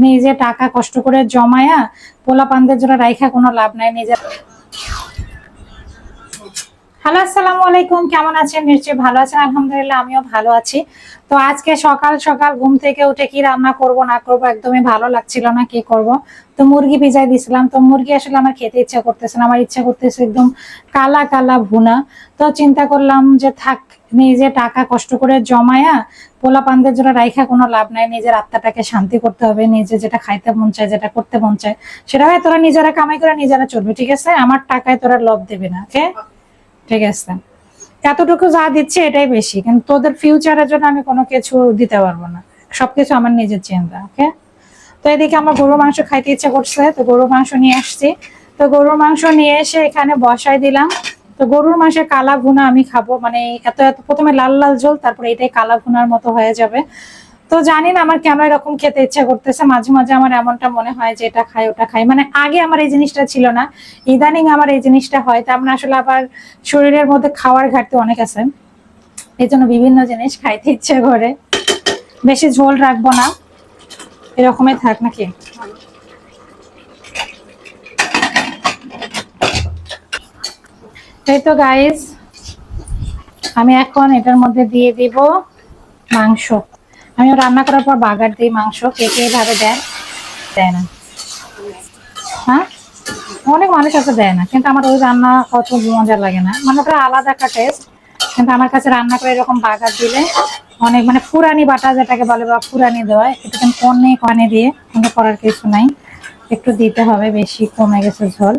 নিজে টাকা কষ্ট করে জমায়া পোলা পান্দের জন্য রাইখা কোনো লাভ নাই নিজের হ্যালো, আসসালামু আলাইকুম। কেমন আছেন? নিশ্চয়ই ভালো আছেন। আলহামদুলিল্লাহ, আমিও ভালো আছি। তো আজকে সকাল সকাল ঘুম থেকে উঠে কি রান্না করব, না করব, একদমই ভালো লাগছিল না, কি করব? তো মুরগি ভিজাই দিছিলাম। তো মুরগি আসলে আমার খেতে ইচ্ছা করতেছে না। আমার ইচ্ছা করতেছে একদম কালা কালা ভুনা। তো চিন্তা করলাম যে থাক, নিজে টাকা কষ্ট করে জমায়া পোলা পানদের জন্য রাইখা কোনো লাভ নাই। নিজের আত্মাটাকে শান্তি করতে হবে। নিজে যেটা খাইতে মন চায়, যেটা করতে মন চায়, সেটা হয় তোরা নিজেরা কামাই করে নিজেরা চলবে, ঠিক আছে? আমার টাকায় তোরা লোভ দেবে না ওকে ঠিক আছে। এতটুকু যা দিচ্ছে এটাই বেশি, কিন্তু তোদের ফিউচারের জন্য আমি কোনো কিছু দিতে পারব না। সবকিছু আমার নিজের চিন্তা ওকে তো এদিকে আমার গরুর মাংস খাইতে ইচ্ছা করছে, তো গরুর মাংস নিয়ে আসছি। তো গরুর মাংস নিয়ে এসে এখানে বসাই দিলাম। তো গরুর মাংসের কালা ভুনা আমি খাব মানে এত এত প্রথমে লাল লাল ঝোল, তারপরে এটাই কালা ভুনার মতো হয়ে যাবে। তো জানি না আমার কেন এরকম খেতে ইচ্ছা করতেছে। মাঝে মাঝে আমার এমনটা মনে হয় যে এটা খাই ওটা খাই মানে আগে আমার এই জিনিসটা ছিল না। ইদানিং আমার এই জিনিসটা হয়। তার মানে আসলে আবার শরীরের মধ্যে খাওয়ার ঘাটতি অনেক আছে। এই জন্য বিভিন্ন জিনিস খাইতে ইচ্ছে করে। বেশি ঝোল রাখব না। এরকমই থাক নাকি? এই তো গাইস আমি এখন এটার মধ্যে দিয়ে দিব মাংস। আমি রান্না করার পর বাগার দিই মাংস কে কে ভাবে দেয়? দেয় না। হ্যাঁ? অনেক মানুষ আছে দেয় না কিন্তু আমার ওই রান্না অত মজা লাগে না। মানে ওটা আলাদা একটা টেস্ট কিন্তু আমার কাছে রান্না করে এরকম বাগার দিলে অনেক মানে ফুরানি বাটা যেটাকে বলে বা ফুরানি দেওয়া এটা কিন্তু অনেক অনেক দিয়ে কোনো করার কিছু নাই। একটু দিতে হবে বেশি কমে গেছে ঝোল।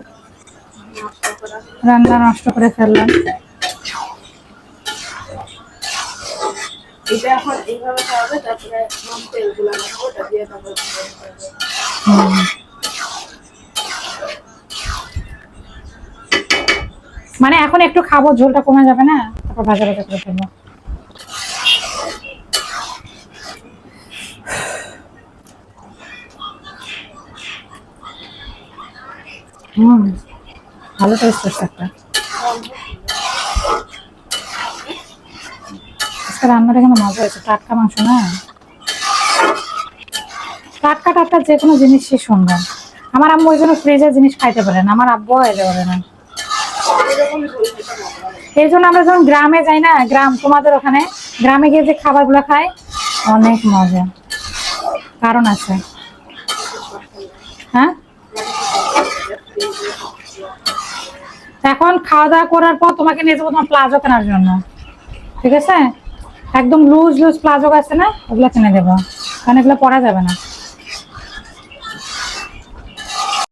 রান্না নষ্ট করে ফেললাম। এটা এখন এইভাবে মানে এখন একটু খাব, ঝোলটা কমে যাবে না? তারপর ভাজা ভাজা করে ফেলব হুম, ভালো টেস্ট হচ্ছে একটা। আজকে রান্নাটা কিন্তু মজা হয়েছে? টাটকা মাংস না? টাটকা টাটকা যে কোনো জিনিস সে সুন্দর আমার আম্মু ওই জন্য ফ্রিজের জিনিস খাইতে পারে না, আমার আব্বু খাইতে পারে না। এই জন্য আমরা যখন গ্রামে যাই না, গ্রাম তোমাদের ওখানে, গ্রামে গিয়ে যে খাবারগুলো খাই, অনেক মজা। কারণ আছে। হ্যাঁ? এখন খাওয়া দাওয়া করার পর তোমাকে নিয়ে যাব তোমার প্লাজো কেনার জন্য। ঠিক আছে? একদম লুজ লুজ প্লাজো আছে না ওগুলো চেনে দেবো। কারণ এগুলো পরা যাবে না।